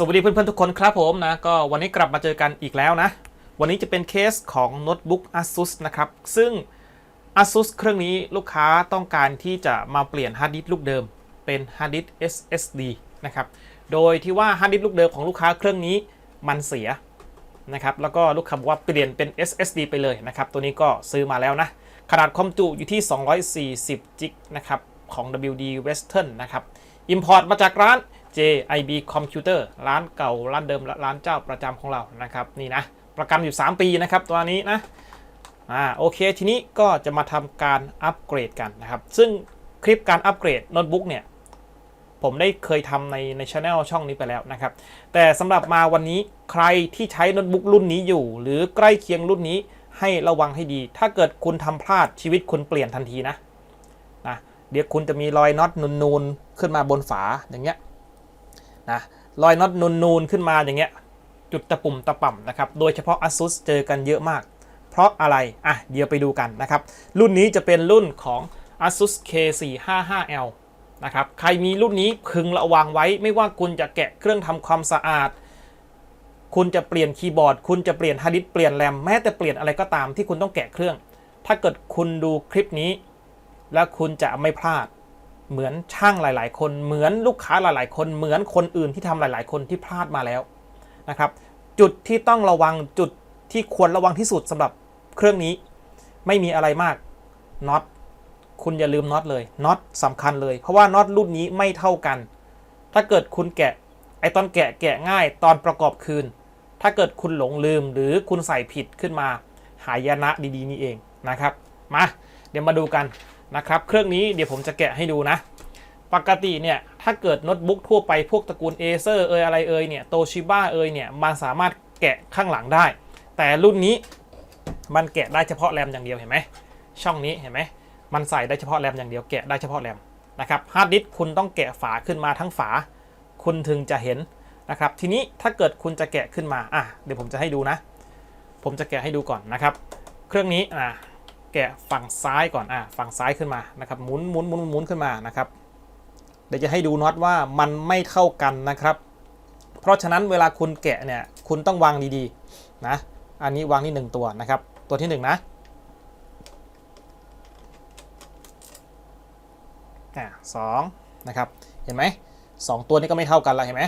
สวัสดีเพื่อนๆทุกคนครับผมนะก็วันนี้กลับมาเจอกันอีกแล้วนะ วันนี้จะเป็นเคสของโน้ตบุ๊ก ASUS นะครับ ซึ่ง ASUS เครื่องนี้ลูกค้าต้องการที่จะมาเปลี่ยนฮาร์ดดิสก์ลูกเดิมเป็นฮาร์ดดิสก์ SSD นะครับ โดยที่ว่าฮาร์ดดิสก์ลูกเดิมของลูกค้าเครื่องนี้มันเสียนะครับแล้วก็ลูกค้าบอกว่าเปลี่ยนเป็น SSD ไปเลยนะครับ ตัวนี้ก็ซื้อมาแล้วนะ ขนาดความจุอยู่ที่ 240 จิกนะครับของ WD Western นะครับ Import มาจากร้าน JIB Computer ร้านเก่า ร้านเดิมและร้านเจ้าประจำของเรานะครับนี่นะประกันอยู่ 3 ปีนะครับตัวนี้นะอ่าโอเคทีนี้ก็จะมาทำการอัปเกรดกันนะครับ ซึ่งคลิปการอัปเกรดโน้ตบุ๊กเนี่ยผมได้เคยทำในในช anel ช่องนี้ไปแล้วนะครับ แต่สำหรับมาวันนี้ใครที่ใช้โน้ตบุ๊กรุ่นนี้อยู่ หรือใกล้เคียงรุ่นนี้ให้ระวังให้ดี ถ้าเกิดคุณทำพลาดชีวิตคุณเปลี่ยนทันทีนะนะเดี๋ยวคุณจะมีรอยน็อตนูนๆขึ้นมาบนฝาอย่างเงี้ย นะรอยน็อตนูนๆขึ้นมาอย่างเงี้ยจุดตะปุ่มตะป่ำนะครับ โดยเฉพาะ ASUS เจอกันเยอะมาก เพราะอะไร อะ เดี๋ยวไปดูกันนะครับ รุ่นนี้จะเป็นรุ่นของ ASUS K455L นะครับ ใครมีรุ่นนี้พึงระวังไว้ ไม่ว่าคุณจะแกะเครื่องทำความสะอาด คุณจะเปลี่ยนคีย์บอร์ด คุณจะเปลี่ยนฮาร์ดดิสเปลี่ยนแรม แม้แต่เปลี่ยนอะไรก็ตามที่คุณต้องแกะเครื่อง ถ้าเกิดคุณดูคลิปนี้ แล้วคุณจะไม่พลาด เหมือนช่างหลาย ๆ คนเหมือนลูกค้าหลาย ๆ คนเหมือนคนอื่นที่ทำหลาย ๆ คนที่พลาดมาแล้วนะครับ จุดที่ต้องระวังจุดที่ควรระวังที่สุดสำหรับเครื่องนี้ ไม่มีอะไรมากน็อตคุณอย่าลืมน็อตเลยน็อตสำคัญเลย เพราะว่าน็อตรุ่นนี้ไม่เท่ากัน ถ้าเกิดคุณแกะไอตอนแกะแกะง่ายตอนประกอบคืน ถ้าเกิดคุณหลงลืมหรือคุณใส่ผิดขึ้นมา หายนะดีๆนี่เองนะครับ มา เดี๋ยวมาดูกัน นะครับ เครื่องนี้เดี๋ยวผมจะแกะให้ดูนะ ปกติเนี่ยถ้าเกิดโน้ตบุ๊กทั่วไปพวกตระกูล Acer เอยอะไรเอยเนี่ยโตชิบ้าเอยเนี่ยมันสามารถแกะข้างหลังได้ แต่รุ่นนี้มันแกะได้เฉพาะแรมอย่างเดียวเห็นไหมช่องนี้เห็นไหมมันใส่ได้เฉพาะแรมอย่างเดียวแกะได้เฉพาะแรมนะครับฮาร์ดดิสก์คุณต้องแกะฝาขึ้นมาทั้งฝา คุณถึงจะเห็นนะครับทีนี้ถ้าเกิดคุณจะแกะขึ้นมาอะเดี๋ยวผมจะให้ดูนะ ผมจะแกะให้ดูก่อนนะครับ เครื่องนี้อะ แกะฝั่งซ้ายก่อนอะฝั่งซ้ายขึ้นมานะครับหมุนหมุนหมุนหมุนขึ้นมานะครับเดี๋ยวจะให้ดูน็อตว่ามันไม่เท่ากันนะครับ เพราะฉะนั้นเวลาคุณแกะเนี่ยคุณต้องวางดีๆนะอันนี้วางที่หนึ่งตัวนะครับ ตัวที่หนึ่งนะอะสองนะครับเห็นไหมสองตัวนี้ก็ไม่เท่ากันละเห็นไหม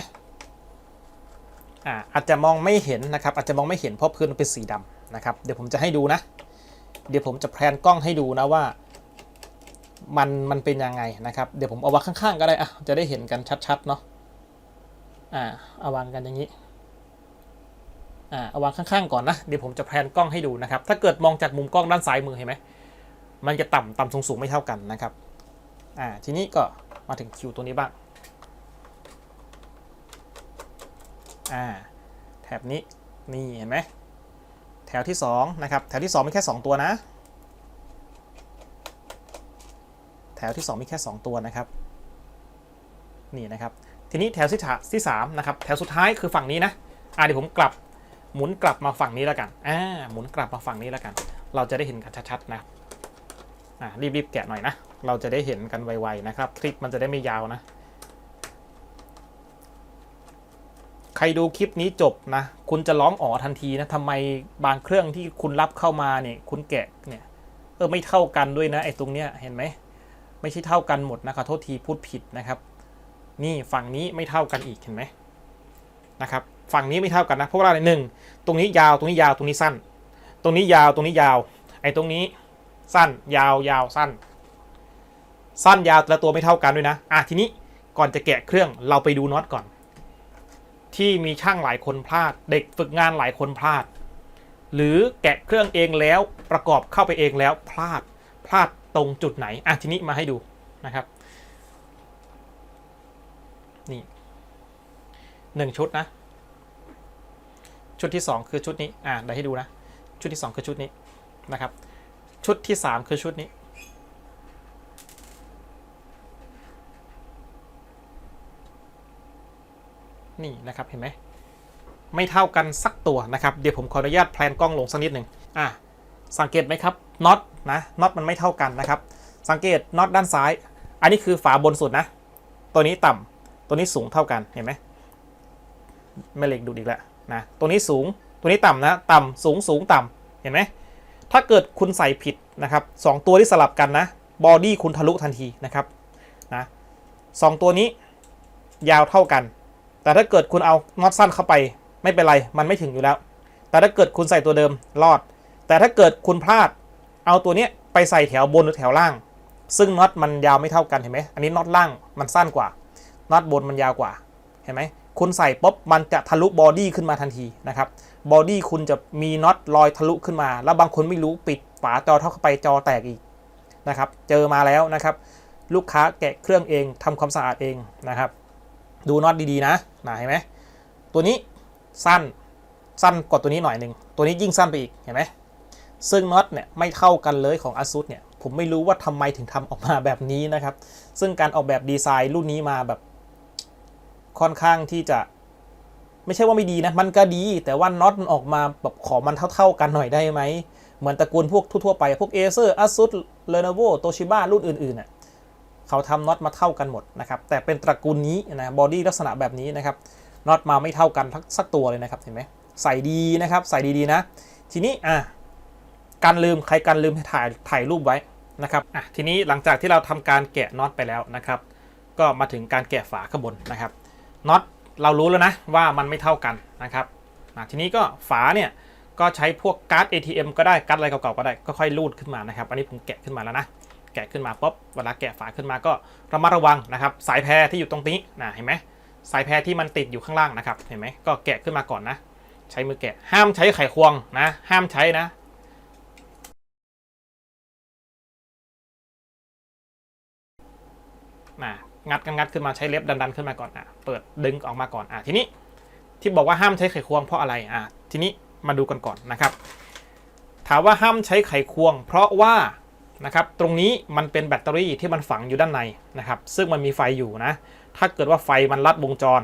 อ่าอาจจะมองไม่เห็นนะครับอาจจะมองไม่เห็นเพราะพื้นมันเป็นสีดำนะครับเดี๋ยวผมจะให้ดูนะ เดี๋ยวผมจะแพลนกล้องให้ดูนะว่ามันมันเป็นยังไงนะครับ เดี๋ยวผมเอาวางข้างๆก็ได้อะจะได้เห็นกันชัดๆเนาะอ่าเอาวางกันอย่างนี้อ่าเอาวางข้างๆก่อนนะเดี๋ยวผมจะแพลนกล้องให้ดูนะครับ ถ้าเกิดมองจากมุมกล้องด้านซ้ายมือเห็นไหมมันจะต่ำต่ำสูงๆไม่เท่ากันนะครับอ่าทีนี้ก็มาถึงคิวตัวนี้บ้างอ่าแถบนี้นี่เห็นไหม แถวที่2นะครับแถวที่ 2 มีแค่ 2 ตัวนะ แถวที่ 2 มีแค่ 2 ตัวนะครับนี่นะครับทีนี้แถวที่ถาที่3นะครับแถวสุดท้ายคือฝั่งนี้นะอ่าเดี๋ยวผมกลับหมุนกลับมาฝั่งนี้แล้วกันอ่าหมุนกลับมาฝั่งนี้แล้วกัน เราจะได้เห็นกันชัดๆนะอ่ารีบๆแกะหน่อยนะเราจะได้เห็นกันไวๆนะครับ คลิปมันจะได้ไม่ยาวนะ ใครดูคลิปนี้จบนะ คุณจะร้องอ๋อทันทีนะทำไมบางเครื่องที่คุณรับเข้ามาเนี่ยคุณแกะเนี่ยเออไม่เท่ากันด้วยนะไอ้ตรงเนี้ยเห็นไหมไม่ใช่เท่ากันหมดนะขอโทษทีพูดผิดนะครับ นี่ฝั่งนี้ไม่เท่ากันอีกเห็นไหมนะครับฝั่งนี้ไม่เท่ากันนะเพราะว่าอะไรหนึ่งตรงนี้ยาวตรงนี้ยาวตรงนี้สั้น ตรงนี้ยาวตรงนี้ยาว ไอ้ตรงนี้สั้นยาวยาวสั้น สั้นยาวแต่ละตัวไม่เท่ากันด้วยนะอะทีนี้ก่อนจะแกะเครื่องเราไปดูน็อตก่อน ที่มีช่างหลายคนพลาด เด็กฝึกงานหลายคนพลาด หรือแกะเครื่องเองแล้วประกอบเข้าไปเองแล้วพลาดพลาดตรงจุดไหนอะทีนี้มาให้ดูนะครับนี่หนึ่งชุดนะ ชุดที่สองคือชุดนี้อะเดี๋ยวให้ดูนะ ชุดที่สองคือชุดนี้นะครับ ชุดที่ 3 คือชุดนี้ นี่นะครับเห็นไหมไม่เท่ากันสักตัวนะครับเดี๋ยวผมขออนุญาตแพลนกล้องลงสักนิดหนึ่งอะสังเกตไหมครับน็อตนะน็อตมันไม่เท่ากันนะครับ สังเกตน็อตด้านซ้าย อันนี้คือฝาบนสุดนะ ตัวนี้ต่ำตัวนี้สูงเท่ากันเห็นไหมแม่เหล็กดูดอีกแล้วนะตัวนี้สูงตัวนี้ต่ำนะต่ำสูงสูงต่ำเห็นไหมถ้าเกิดคุณใส่ผิดนะครับสองตัวที่สลับกันนะบอดี้คุณทะลุทันทีนะครับนะสองตัวนี้ยาวเท่ากัน แต่ถ้าเกิดคุณเอาน็อตสั้นเข้าไป ไม่เป็นไร มันไม่ถึงอยู่แล้ว แต่ถ้าเกิดคุณใส่ตัวเดิมรอด แต่ถ้าเกิดคุณพลาด เอาตัวเนี้ยไปใส่แถวบนหรือแถวล่าง ซึ่งน็อตมันยาวไม่เท่ากันเห็นไหมอันนี้น็อตล่างมันสั้นกว่าน็อตบนมันยาวกว่าเห็นไหมคุณใส่ปุ๊บมันจะทะลุบอดี้ขึ้นมาทันทีนะครับบอดี้คุณจะมีน็อตลอยทะลุขึ้นมา แล้วบางคนไม่รู้ปิดฝาจอเท่าเข้าไปจอแตกอีกนะครับ เจอมาแล้วนะครับ ลูกค้าแกะเครื่องเองทำความสะอาดเองนะครับ ดูน็อตดีๆนะนะเห็นไหมตัวนี้สั้นสั้นกว่าตัวนี้หน่อยหนึ่งตัวนี้ยิ่งสั้นไปอีกเห็นไหมซึ่งน็อตเนี่ยไม่เท่ากันเลยของ ASUS เนี่ยผมไม่รู้ว่าทำไมถึงทำออกมาแบบนี้นะครับ ซึ่งการออกแบบดีไซน์รุ่นนี้มาแบบค่อนข้างที่จะ ไม่ใช่ว่าไม่ดีนะ มันก็ดี แต่ว่าน็อตมันออกมาแบบขอมันเท่า ๆกันหน่อยได้ไหม เหมือนตระกูลพวกทั่วๆไป พวก Acer ASUS Lenovo Toshiba รุ่นอื่นๆน่ะ เขาทำน็อตมาเท่ากันหมดนะครับ แต่เป็นตระกูลนี้นะบอดี้ลักษณะแบบนี้นะครับน็อตมาไม่เท่ากันทั้งสักตัวเลยนะครับเห็นไหมใส่ดีนะครับใส่ดีๆนะ ทีนี้อะการลืมใครการลืมถ่ายถ่ายรูปไว้นะครับอะทีนี้หลังจากที่เราทำการแกะน็อตไปแล้วนะครับ ก็มาถึงการแกะฝาข้างบนนะครับน็อตเรารู้แล้วนะว่ามันไม่เท่ากันนะครับอะทีนี้ก็ฝาเนี่ยก็ใช้พวกการ์ด ATM ก็ได้การ์ดอะไรเก่าๆก็ได้ก็ค่อยรูดขึ้นมานะครับ อันนี้ผมแกะขึ้นมาแล้วนะ แกะขึ้นมาปุ๊บเวลาแกะฝาขึ้นมาก็ระมัดระวังนะครับสายแพรที่อยู่ตรงนี้นะเห็นไหมสายแพรที่มันติดอยู่ข้างล่างนะครับเห็นไหมก็แกะขึ้นมาก่อนนะ ใช้มือแกะห้ามใช้ไขควงนะ ห้ามใช้นะนะงัดกันงัดขึ้นมาใช้เล็บดันๆขึ้นมาก่อนอะเปิดดึงออกมาก่อนอะทีนี้ที่บอกว่าห้ามใช้ไขควงเพราะอะไรอะทีนี้มาดูกันก่อนนะครับ ถามว่าห้ามใช้ไขควง เพราะว่า นะครับตรงนี้มันเป็นแบตเตอรี่ที่มันฝังอยู่ด้านในนะครับ ซึ่งมันมีไฟอยู่นะ ถ้าเกิดว่าไฟมันลัดวงจร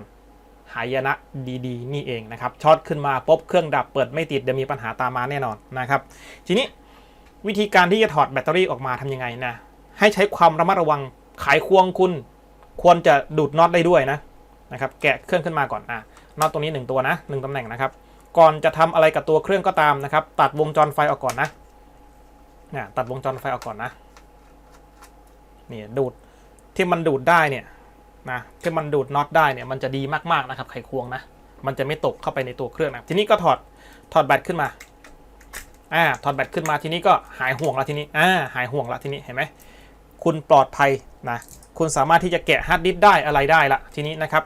หายนะดีๆ นี่เองนะครับช็อตขึ้นมาปุ๊บเครื่องดับเปิดไม่ติดเดี๋ยวมีปัญหาตามมาแน่นอนนะครับ ทีนี้วิธีการที่จะถอดแบตเตอรี่ออกมาทำยังไงนะให้ใช้ความระมัดระวังไขควงคุณ ควรจะดูดน็อตได้ด้วยนะนะครับ แกะเครื่องขึ้นมาก่อนอะน็อตตรงนี้ 1 ตัวนะ1ตำแหน่งนะครับ ก่อนจะทำอะไรกับตัวเครื่องก็ตามนะครับ ตัดวงจรไฟออกก่อนนะ เนี่ยตัดวงจรไฟออกก่อนนะนี่ดูดที่มันดูดได้เนี่ยนะที่มันดูดน็อตได้เนี่ยมันจะดีมากๆนะครับไขควงนะมันจะไม่ตกเข้าไปในตัวเครื่องนะทีนี้ก็ถอดถอดแบตขึ้นมาอ่าถอดแบตขึ้นมาทีนี้ก็หายห่วงแล้วทีนี้อ่าหายห่วงแล้วทีนี้เห็นไหมคุณปลอดภัยนะคุณสามารถที่จะแกะฮาร์ดดิสได้อะไรได้ละทีนี้นะครับ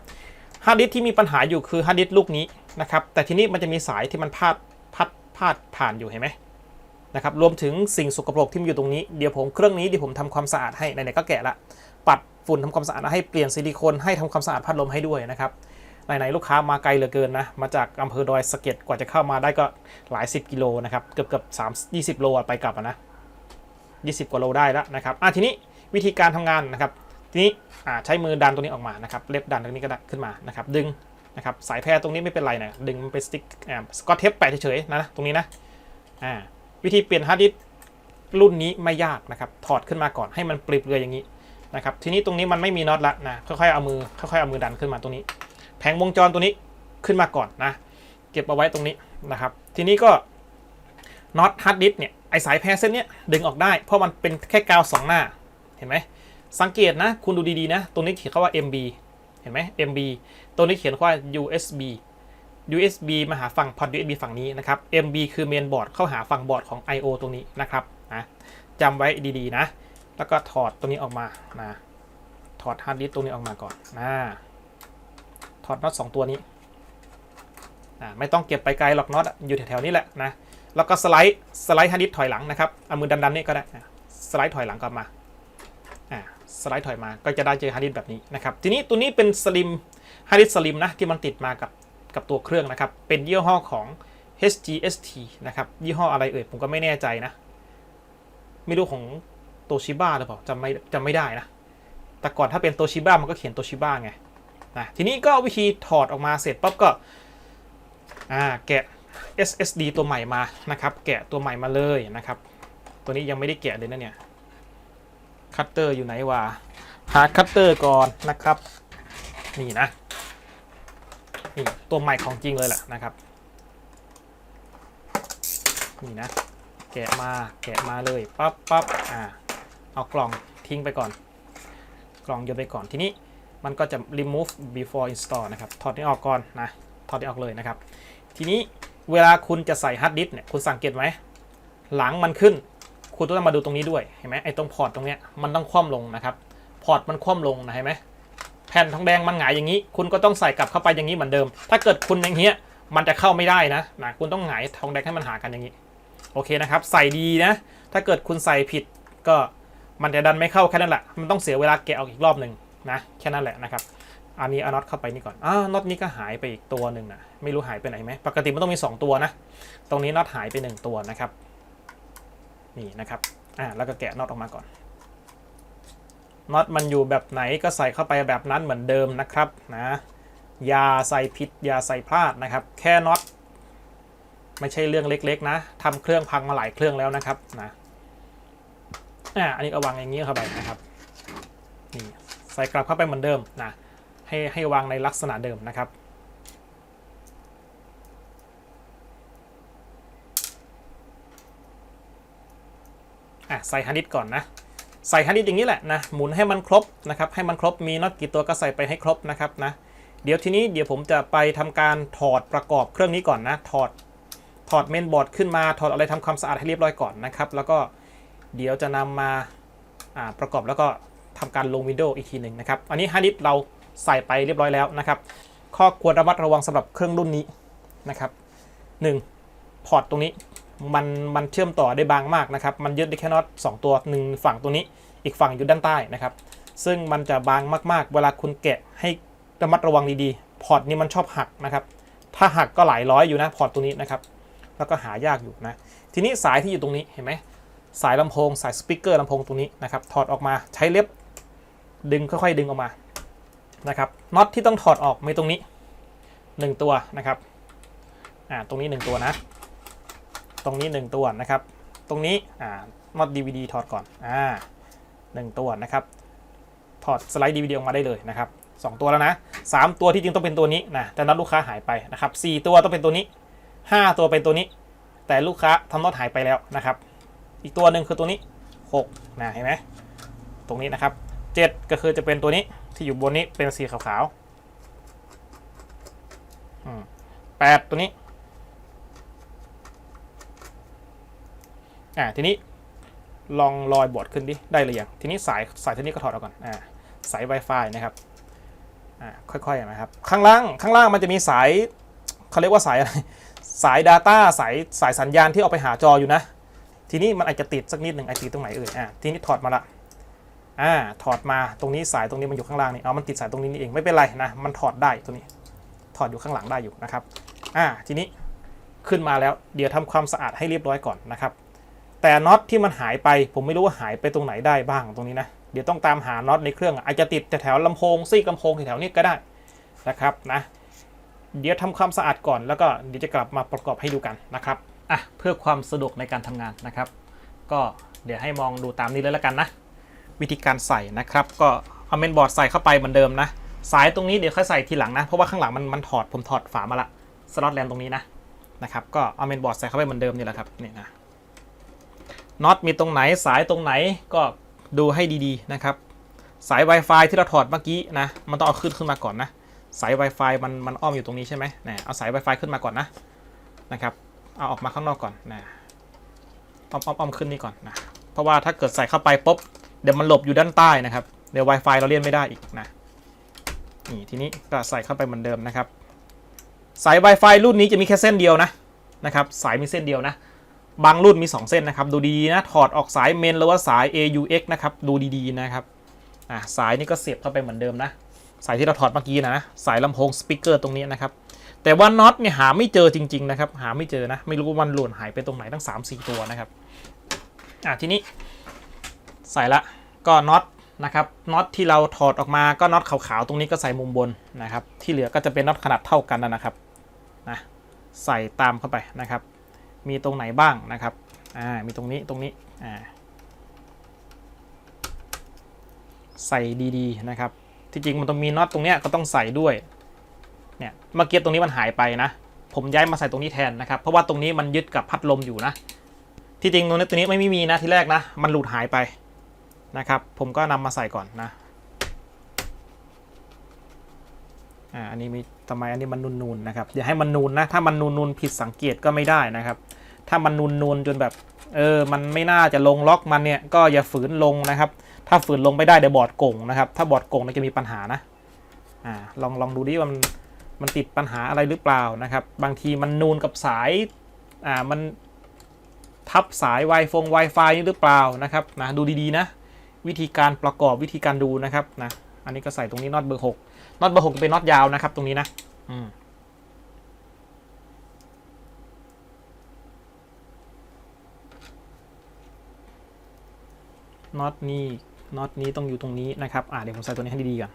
ฮาร์ดดิสที่มีปัญหาอยู่คือฮาร์ดดิสลูกนี้นะครับแต่ทีนี้มันจะมีสายที่มันพาดพัดพาดผ่านอยู่เห็นไหม นะครับรวมถึงสิ่งสกปรกที่มันอยู่ตรงนี้เดี๋ยวผมเครื่องนี้เดี๋ยวผมทำความสะอาดให้ไหนๆก็แกะละปัดฝุ่นทำความสะอาดให้เปลี่ยนซิลิโคนให้ทำความสะอาดพัดลมให้ด้วยนะครับไหนๆลูกค้ามาไกลเหลือเกินนะมาจากอำเภอดอยสะเก็ดกว่าจะเข้ามาได้ก็หลาย 10 กิโลนะครับเกือบเกือบสามยี่สิบโลไปกลับอะนะ20กว่าโลได้แล้วนะครับอะทีนี้วิธีการทำงานนะครับทีนี้อ่าใช้มือดันตรงนี้ออกมานะครับเล็บดันตรงนี้ก็ได้ขึ้นมานะครับดึงนะครับสายแพรตรงนี้ไม่เป็นไรนะดึงมันเป็นสติ๊กสกอตเทปแปะเฉยๆนะตรงนี้นะอ่า วิธีเปลี่ยนฮาร์ดดิสรุ่นนี้ไม่ยากนะครับ ถอดขึ้นมาก่อนให้มันปริบเลยอย่างนี้นะครับ ทีนี้ตรงนี้มันไม่มีน็อตละนะ ค่อยๆเอามือค่อยๆเอามือดันขึ้นมาตรงนี้ แผงวงจรตัวนี้ขึ้นมาก่อนนะ เก็บเอาไว้ตรงนี้นะครับ ทีนี้ก็น็อตฮาร์ดดิสเนี่ยไอสายแพรเส้นเนี้ยดึงออกได้ เพราะมันเป็นแค่กาวสองหน้า เห็นไหม สังเกตนะ คุณดูดีๆนะ ตรงนี้เขียนคำว่า MB เห็นไหม MB ตัวนี้เขียนว่า USB USB มาหาฝั่งพอร์ต USB ฝั่งนี้นะครับ MB คือเมนบอร์ดเข้าหาฝั่งบอร์ดของ I/O ตรงนี้นะครับนะจำไว้ดีๆนะ แล้วก็ถอดตรงนี้ออกมานะถอดฮาร์ดดิสก์ตรงนี้ออกมาก่อนนะถอดน็อต2ตัวนี้นะไม่ต้องเก็บไปไกลหรอกน็อตอยู่แถวๆนี้แหละนะแล้วก็สไลด์สไลด์ฮาร์ดดิสก์ถอยหลังนะครับเอามือดันๆนี่ก็ได้สไลด์ถอยหลังกลับมาสไลด์ถอยมาก็จะได้เจอฮาร์ดดิสก์แบบนี้นะครับทีนี้ตัวนี้เป็นสลิมฮาร์ดดิสก์สลิมนะที่มันติดมากับ กับตัวเครื่องนะครับ เป็นยี่ห้อของ HGST นะครับ ยี่ห้ออะไรเอ่ยผมก็ไม่แน่ใจนะ ไม่รู้ของโตชิบ้าหรือเปล่าจำไม่จำไม่ได้นะ แต่ก่อนถ้าเป็นโตชิบ้ามันก็เขียนโตชิบ้าไงนะทีนี้ก็วิธีถอดออกมาเสร็จปั๊บก็อ่าแกะ SSD ตัวใหม่มานะครับ แกะตัวใหม่มาเลยนะครับ ตัวนี้ยังไม่ได้แกะเลยนะเนี่ยคัตเตอร์อยู่ไหนวะหาคัตเตอร์ก่อนนะครับ นี่นะ นี่ตัวใหม่ของจริงเลยแหละนะครับ นี่นะ แกะมาแกะมาเลยปั๊บปั๊บอ่าเอากล่องทิ้งไปก่อน กล่องโยนไปก่อนทีนี้มันก็จะ remove before install นะครับ ถอดนี้ออกก่อนนะ ถอดนี้ออกเลยนะครับ ทีนี้เวลาคุณจะใส่ฮาร์ดดิสเนี่ย คุณสังเกตไหม หลังมันขึ้น คุณต้องมาดูตรงนี้ด้วย เห็นไหมไอ้ตรงพอร์ตตรงเนี้ย มันต้องคว่ำลงนะครับ พอร์ตมันคว่ำลงนะ เห็นไหม แผ่นทองแดงมันหงายอย่างนี้ คุณก็ต้องใส่กลับเข้าไปอย่างนี้เหมือนเดิม ถ้าเกิดคุณอย่างเงี้ยมันจะเข้าไม่ได้นะนะคุณต้องหงายทองแดงให้มันหากันอย่างนี้โอเคนะครับ ใส่ดีนะ ถ้าเกิดคุณใส่ผิดก็มันจะดันไม่เข้าแค่นั้นแหละ มันต้องเสียเวลาแกะออกอีกรอบหนึ่งนะแค่นั้นแหละนะครับอันนี้เอาน็อตเข้าไปนี่ก่อนอ้าวน็อตนี้ก็หายไปอีกตัวหนึ่งนะไม่รู้หายไปไหนไหมปกติมันต้องมี 2 ตัวนะ ตรงนี้น็อตหายไป 1 ตัวนะครับ นี่นะครับอ่าแล้วก็แกะน็อตออกมาก่อน น็อตมันอยู่แบบไหนก็ใส่เข้าไปแบบนั้นเหมือนเดิมนะครับนะอย่าใส่ผิดอย่าใส่พลาดนะครับ แค่น็อตไม่ใช่เรื่องเล็ก ๆ นะทำเครื่องพังมาหลายเครื่องแล้วนะครับนะอ่าอันนี้ก็วางอย่างนี้เข้าไปนะครับนี่ใส่กลับเข้าไปเหมือนเดิมนะให้ให้วางในลักษณะเดิมนะครับอะใส่ฮันดิสก่อนนะ ใส่ฮันดิสอย่างนี้แหละนะหมุนให้มันครบนะครับให้มันครบมีน็อตกี่ตัวก็ใส่ไปให้ครบนะครับนะเดี๋ยวทีนี้เดี๋ยวผมจะไปทำการถอดประกอบเครื่องนี้ก่อนนะถอดถอดเมนบอร์ดขึ้นมาถอดอะไรทำความสะอาดให้เรียบร้อยก่อนนะครับแล้วก็เดี๋ยวจะนำมาอ่าประกอบแล้วก็ทำการลงวินโดว์อีกทีหนึ่งนะครับอันนี้ฮาร์ดดิสเราใส่ไปเรียบร้อยแล้วนะครับ ข้อควรระมัดระวังสำหรับเครื่องรุ่นนี้นะครับ 1. พอร์ตตรงนี้ มันมันเชื่อมต่อได้บางมากนะครับ มันยึดได้แค่น็อต2ตัวหนึ่งฝั่งตัวนี้ อีกฝั่งอยู่ด้านใต้นะครับ ซึ่งมันจะบางมากๆ เวลาคุณแกะให้ระมัดระวังดีๆ พอร์ตนี้มันชอบหักนะครับ ถ้าหักก็หลายร้อยอยู่นะพอร์ตตัวนี้นะครับ แล้วก็หายากอยู่นะ ทีนี้สายที่อยู่ตรงนี้เห็นไหมสายลำโพงสายสปีกเกอร์ลำโพงตรงนี้นะครับถอดออกมาใช้เล็บดึงค่อยๆดึงออกมานะครับน็อตที่ต้องถอดออกมีตรงนี้ 1 ตัวนะครับอ่าตรงนี้ 1 ตัวนะ ตรงนี้ 1 ตัวนะครับ ตรงนี้อ่าน็อต DVD ถอดก่อนอ่าหนึ่งตัวนะครับถอดสไลด์ DVD ออกมาได้เลยนะครับสองตัวแล้วนะสามตัวที่จริงต้องเป็นตัวนี้นะแต่น็อตลูกค้าหายไปนะครับสี่ตัวต้องเป็นตัวนี้ 5 ตัวเป็นตัวนี้ แต่ลูกค้าทำน็อตหายไปแล้วนะครับ อีกตัวหนึ่งคือตัวนี้6นะเห็นไหมตรงนี้นะครับ7ก็คือจะเป็นตัวนี้ที่อยู่บนนี้เป็นสีขาวๆแปดตัวนี้ อ่าทีนี้ลองลอยบอร์ดขึ้นดิได้เลยยังทีนี้สายสายทีนี้ก็ถอดออกก่อนอ่าสาย Wi-Fi นะครับอ่าค่อยๆนะครับ ข้างล่างข้างล่างมันจะมีสายเขาเรียกว่าสายอะไรสาย Data สายสายสัญญาณที่เอาไปหาจออยู่นะ ทีนี้มันอาจจะติดสักนิดหนึ่งไอติดตรงไหนเอ่ยอะทีนี้ถอดมาละอ่าถอดมาตรงนี้สายตรงนี้มันอยู่ข้างล่างนี่เอามันติดสายตรงนี้นี่เองไม่เป็นไรนะมันถอดได้ตัวนี้ ถอดอยู่ข้างหลังได้อยู่นะครับอ่าทีนี้ขึ้นมาแล้วเดี๋ยวทำความสะอาดให้เรียบร้อยก่อนนะครับ แต่น็อตที่มันหายไป ผมไม่รู้ว่าหายไปตรงไหนได้บ้างตรงนี้นะ เดี๋ยวต้องตามหาน็อตในเครื่องอาจจะติดแถวลำโพงซี่ลำโพงแถวนี้ก็ได้นะครับนะ เดี๋ยวทำความสะอาดก่อนแล้วก็เดี๋ยวจะกลับมาประกอบให้ดูกันนะครับอะเพื่อความสะดวกในการทำงานนะครับ ก็เดี๋ยวให้มองดูตามนี้เลยแล้วกันนะ วิธีการใส่นะครับ ก็เอาเมนบอร์ดใส่เข้าไปเหมือนเดิมนะสายตรงนี้เดี๋ยวค่อยใส่ทีหลังนะเพราะว่าข้างหลังมันมันถอดผมถอดฝามาละสล็อตแรมตรงนี้นะนะครับก็เอาเมนบอร์ดใส่เข้าไปเหมือนเดิมนี่แหละครับนี่นะ น็อตมีตรงไหนสายตรงไหนก็ดูให้ดีๆนะครับ สาย Wi-Fi ที่เราถอดเมื่อกี้นะ มันต้องเอาขึ้นขึ้นมาก่อนนะ สาย Wi-Fi มันมันอ้อมอยู่ตรงนี้ใช่ไหมนะเอาสาย Wi-Fi ขึ้นมาก่อนนะนะครับ เอาออกมาข้างนอกก่อนนะอ้อมอ้อมอ้อมขึ้นนี่ก่อนนะ เพราะว่าถ้าเกิดใส่เข้าไปปุ๊บเดี๋ยวมันหลบอยู่ด้านใต้นะครับ เดี๋ยว Wi-Fi เราเลี่ยนไม่ได้อีกนะ นี่ทีนี้ก็ใส่เข้าไปเหมือนเดิมนะครับ สาย Wi-Fi รุ่นนี้จะมีแค่เส้นเดียวนะนะครับ สายมีเส้นเดียวนะ บางรุ่นมี 2 เส้นนะครับ ดูดีนะ ถอดออกสายเมนหรือว่าสาย AUX นะครับ ดูดีๆนะครับ อะสายนี้ก็เสียบเข้าไปเหมือนเดิมนะ สายที่เราถอดเมื่อกี้นะ สายลำโพงสปีกเกอร์ตรงนี้นะครับ แต่ว่าน็อตเนี่ยหาไม่เจอจริง ๆ นะครับ หาไม่เจอนะ ไม่รู้ว่ามันหล่นหายไปตรงไหนตั้ง 3-4 ตัวนะครับ อะทีนี้ ใส่ละ ก็น็อตนะครับ น็อตที่เราถอดออกมาก็น็อตขาวๆ ตรงนี้ก็ใส่มุมบนนะครับ ที่เหลือก็จะเป็นน็อตขนาดเท่ากันนะครับ นะ ใส่ตามเข้าไปนะครับ มีตรงไหนบ้างนะครับอ่ามีตรงนี้ตรงนี้อ่าใส่ดีๆนะครับที่จริงมันต้องมีน็อตตรงเนี้ยก็ต้องใส่ด้วยเนี่ยเมื่อกี้ตรงนี้มันหายไปนะ ผมย้ายมาใส่ตรงนี้แทนนะครับ เพราะว่าตรงนี้มันยึดกับพัดลมอยู่นะ ที่จริงตรงนี้ตัวนี้ไม่มีนะที่แรกนะ มันหลุดหายไปนะครับ ผมก็นำมาใส่ก่อนนะอ่าอันนี้มี ทำไมอันนี้มันนูนๆนะครับอย่าให้มันนูนนะถ้ามันนูนๆผิดสังเกตก็ไม่ได้นะครับ ถ้ามันนูนๆจนแบบเออมันไม่น่าจะลงล็อกมันเนี่ยก็อย่าฝืนลงนะครับ ถ้าฝืนลงไม่ได้เดี๋ยวบอร์ดโก่งนะครับ ถ้าบอร์ดโก่งเนี่ยจะมีปัญหานะอ่าลองลองดูดิว่ามันมันติดปัญหาอะไรหรือเปล่านะครับ บางทีมันนูนกับสายอ่ามันทับสาย Wi ฟง Wi-Fi นี่หรือเปล่านะครับนะดูดีๆนะ วิธีการประกอบวิธีการดูนะครับนะอันนี้ก็ใส่ตรงนี้น็อตเบอร์หก น็อตเบอร์หกเป็นน็อตยาวนะครับ ตรงนี้นะอืมน็อตนี้น็อตนี้ต้องอยู่ตรงนี้นะครับ อ่าเดี๋ยวผมใส่ตัวนี้ให้ดีๆก่อน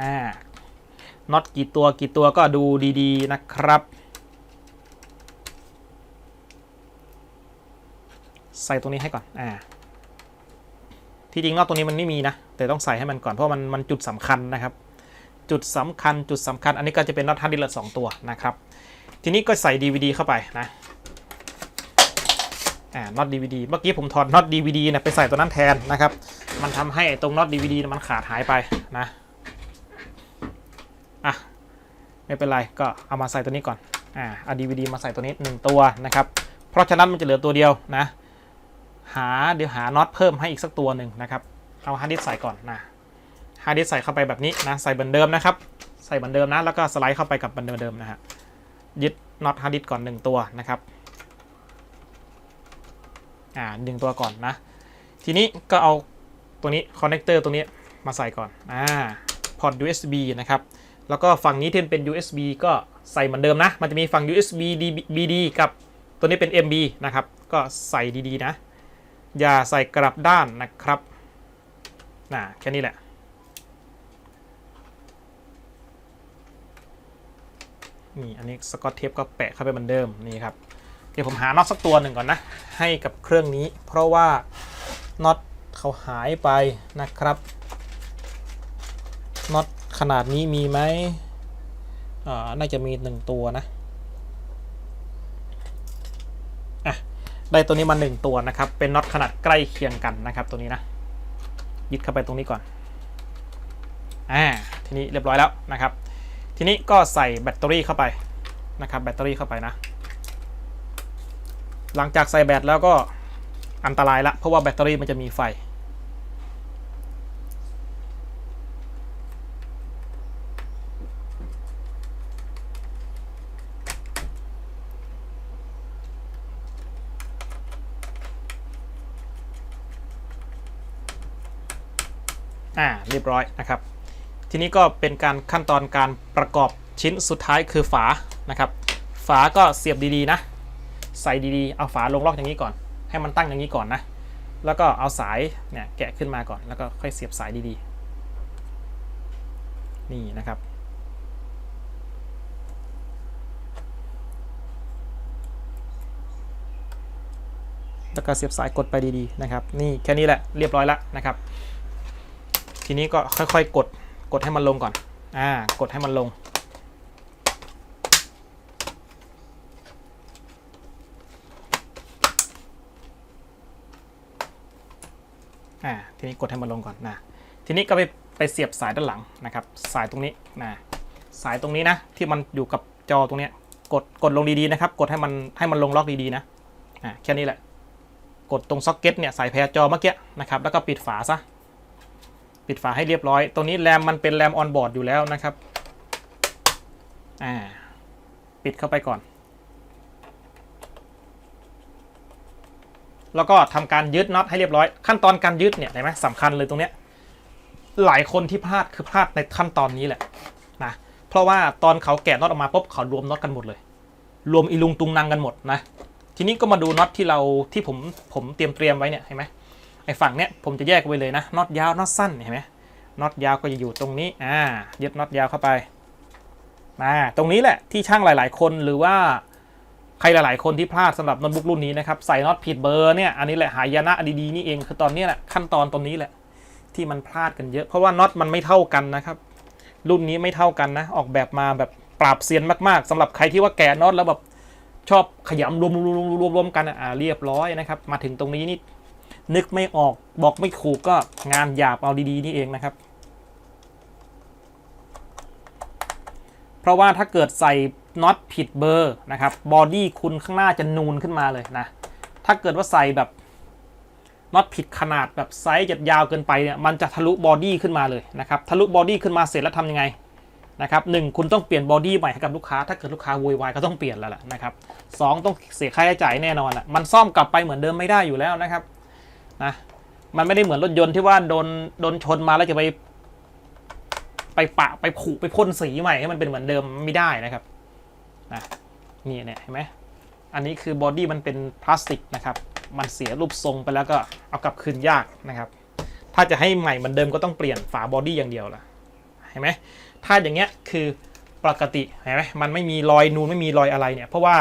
อ่า น็อตกี่ตัวกี่ตัวก็ดูดีๆนะครับ ใส่ตรงนี้ให้ก่อน อ่า ที่จริงนอตตรงนี้มันไม่มีนะ แต่ต้องใส่ให้มันก่อนเพราะมันมันจุดสำคัญนะครับ จุดสำคัญจุดสำคัญ อันนี้ก็จะเป็นน็อตฮาร์ดดิสก์ละสองตัวนะครับ ทีนี้ก็ใส่ DVD เข้าไปนะอ่าน็อต DVD เมื่อกี้ผมถอดน็อต DVD นะไปใส่ตัวนั้นแทนนะครับ มันทำให้ตรงน็อต DVD นะมันขาดหายไปนะอะไม่เป็นไรก็เอามาใส่ตัวนี้ก่อนอ่าเอา DVD มาใส่ตัวนี้ 1 ตัวนะครับ เพราะฉะนั้นมันจะเหลือตัวเดียวนะ หาเดี๋ยวหาน็อตเพิ่มให้อีกสักตัวหนึ่งนะครับ เอาฮาร์ดดิสใส่ก่อนนะฮาร์ดดิสใส่เข้าไปแบบนี้นะ ใส่เหมือนเดิมนะครับ ใส่เหมือนเดิมนะ แล้วก็สไลด์เข้าไปกับเหมือนเดิมนะฮะ ยึดน็อตฮาร์ดดิสก์ก่อน 1 ตัวนะครับ อ่าดึงตัวก่อนนะ ทีนี้ก็เอาตัวนี้คอนเนคเตอร์ตัวนี้มาใส่ก่อน อ่า พอร์ต USB นะครับ แล้วก็ฝั่งนี้ที่เป็น USB ก็ใส่เหมือนเดิมนะ มันจะมีฝั่ง USB BD กับตัวนี้เป็น MB นะครับ ก็ใส่ดีๆนะ อย่าใส่กลับด้านนะครับน่ะแค่นี้แหละ นี่อันนี้สกอตเทปก็แปะเข้าไปเหมือนเดิมนี่ครับ เดี๋ยวผมหาน็อตสักตัวหนึ่งก่อนนะ ให้กับเครื่องนี้ เพราะว่าน็อตเขาหายไปนะครับน็อตขนาดนี้มีไหมอ่าน่าจะมีหนึ่งตัวนะ ได้ตัวนี้มาหนึ่งตัวนะครับ เป็นน็อตขนาดใกล้เคียงกันนะครับ ตัวนี้นะ ยึดเข้าไปตรงนี้ก่อน อ่า ทีนี้เรียบร้อยแล้วนะครับ ทีนี้ก็ใส่แบตเตอรี่เข้าไปนะครับ แบตเตอรี่เข้าไปนะ หลังจากใส่แบตแล้วก็อันตรายละ เพราะว่าแบตเตอรี่มันจะมีไฟ อ่าเรียบร้อยนะครับ ทีนี้ก็เป็นการขั้นตอนการประกอบชิ้นสุดท้ายคือฝานะครับ ฝาก็เสียบดีๆนะ ใส่ดีๆ เอาฝาลงล็อกอย่างนี้ก่อน ให้มันตั้งอย่างนี้ก่อนนะ แล้วก็เอาสายเนี่ยแกะขึ้นมาก่อน แล้วก็ค่อยเสียบสายดีๆ นี่นะครับแล้วก็เสียบสายกดไปดีๆนะครับ นี่แค่นี้แหละเรียบร้อยแล้วนะครับ ทีนี้ก็ค่อยๆ กดกดให้มันลงก่อน อ่า กดให้มันลง อ่า ทีนี้กดให้มันลงก่อนนะ ทีนี้ก็ไปไปเสียบสายด้านหลังนะครับ สายตรงนี้นะ สายตรงนี้นะ ที่มันอยู่กับจอตรงเนี้ยกดกดลงดีๆนะครับ กดให้มันให้มันลงล็อกดีๆนะ อ่า แค่นี้แหละ กดตรงซ็อกเก็ตเนี่ยใส่แพรจอเมื่อกี้นะครับ แล้วก็ปิดฝาซะ ปิดฝาให้เรียบร้อย ตรงนี้แรมมันเป็นแรมออนบอร์ดอยู่แล้วนะครับ อ่า ปิดเข้าไปก่อน แล้วก็ทำการยึดน็อตให้เรียบร้อย ขั้นตอนการยึดเนี่ยเห็นไหมสำคัญเลยตรงเนี้ย หลายคนที่พลาดคือพลาดในขั้นตอนนี้แหละนะ เพราะว่าตอนเขาแกะน็อตออกมาปุ๊บเขารวมน็อตกันหมดเลย รวมอีลุงตุงนังกันหมดนะ ทีนี้ก็มาดูน็อตที่เราที่ผมผมเตรียมเตรียมไว้เนี่ยเห็นไหม ไอ้ฝั่งเนี้ยผมจะแยกไว้เลยนะน็อตยาวน็อตสั้นเห็นไหมน็อตยาวก็จะอยู่ตรงนี้อ่ายึดน็อตยาวเข้าไปอ่าตรงนี้แหละที่ช่างหลาย ๆ คนหรือว่าใครหลาย ๆ คนที่พลาดสำหรับโน้ตบุ๊กรุ่นนี้นะครับใส่น็อตผิดเบอร์เนี่ยอันนี้แหละหายนะดีๆนี่เองคือตอนนี้แหละขั้นตอนตรงนี้แหละที่มันพลาดกันเยอะ เพราะว่าน็อตมันไม่เท่ากันนะครับ รุ่นนี้ไม่เท่ากันนะ ออกแบบมาแบบปราบเซียนมากๆสำหรับใครที่ว่าแกะน็อตแล้วแบบชอบขยำรวมๆรวมๆกันอะอ่าเรียบร้อยนะครับ มาถึงตรงนี้นี่ นึกไม่ออกบอกไม่ถูกก็งานหยาบเอาดีๆนี่เองนะครับ เพราะว่าถ้าเกิดใส่น็อตผิดเบอร์นะครับบอดี้คุณข้างหน้าจะนูนขึ้นมาเลยนะ ถ้าเกิดว่าใส่แบบน็อตผิดขนาดแบบไซส์จะยาวเกินไปเนี่ยมันจะทะลุบอดี้ขึ้นมาเลยนะครับทะลุบอดี้ขึ้นมาเสร็จแล้วทำยังไงนะครับหนึ่งคุณต้องเปลี่ยนบอดี้ใหม่ให้กับลูกค้า ถ้าเกิดลูกค้าโวยวายก็ต้องเปลี่ยนแล้วล่ะนะครับสองต้องเสียค่าใช้จ่ายแน่นอนอะมันซ่อมกลับไปเหมือนเดิมไม่ได้อยู่แล้วนะครับ นะมันไม่ได้เหมือนรถยนต์ที่ว่าโดนโดนชนมาแล้วจะไป ไปปะไปผุไปพ่นสีใหม่ให้มันเป็นเหมือนเดิมไม่ได้นะครับนะนี่เนี่ยเห็นไหมอันนี้คือบอดี้มันเป็นพลาสติกนะครับ มันเสียรูปทรงไปแล้วก็เอากลับคืนยากนะครับ ถ้าจะให้ใหม่เหมือนเดิมก็ต้องเปลี่ยนฝาบอดี้อย่างเดียวละเห็นไหมถ้าอย่างเงี้ยคือปกติเห็นไหมมันไม่มีรอยนูนไม่มีรอยอะไรเนี่ยเพราะว่า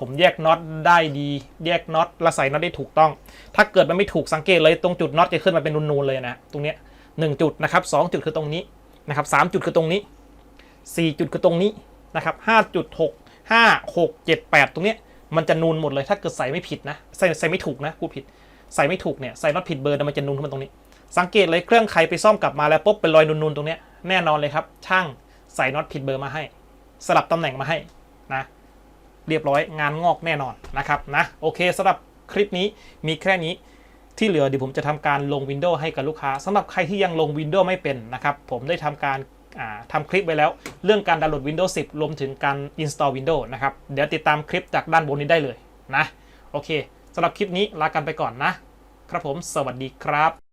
ผมแยกน็อตได้ดี แยกน็อตและใส่น็อตได้ถูกต้อง ถ้าเกิดมันไม่ถูกสังเกตเลยตรงจุดน็อตจะขึ้นมาเป็นนูนๆเลยนะ ตรงเนี้ยหนึ่งจุดนะครับสองจุดคือตรงนี้นะครับสามจุดคือตรงนี้สี่จุดคือตรงนี้นะครับห้าจุดหกห้าหกเจ็ดแปดตรงเนี้ยมันจะนูนหมดเลยถ้าเกิดใส่ไม่ผิดนะใส่ใส่ไม่ถูกนะกูดผิด ใส่ไม่ถูกเนี่ยใส่น็อตผิดเบอร์มันจะนูนขึ้นมาตรงนี้ สังเกตเลยเครื่องใครไปซ่อมกลับมาแล้วปุ๊บเป็นรอยนูนๆตรงเนี้ยแน่นอนเลยครับช่างใส่น็อตผิดเบอร์มาให้ สลับตำแหน่งมาให้นะ เรียบร้อยงานงอกแน่นอนนะครับนะโอเคสำหรับคลิปนี้มีแค่นี้ที่เหลือเดี๋ยวผมจะทำการลง Windows ให้กับลูกค้าสำหรับใครที่ยังลง Windows ไม่เป็นนะครับ ผมได้ทำการอ่าทำคลิปไว้แล้ว เรื่องการดาวน์โหลด Windows 10 รวมถึงการ install Windows นะครับ เดี๋ยวติดตามคลิปจากด้านบนนี้ได้เลยนะ โอเคสำหรับคลิปนี้ลากันไปก่อนนะ ครับผมสวัสดีครับ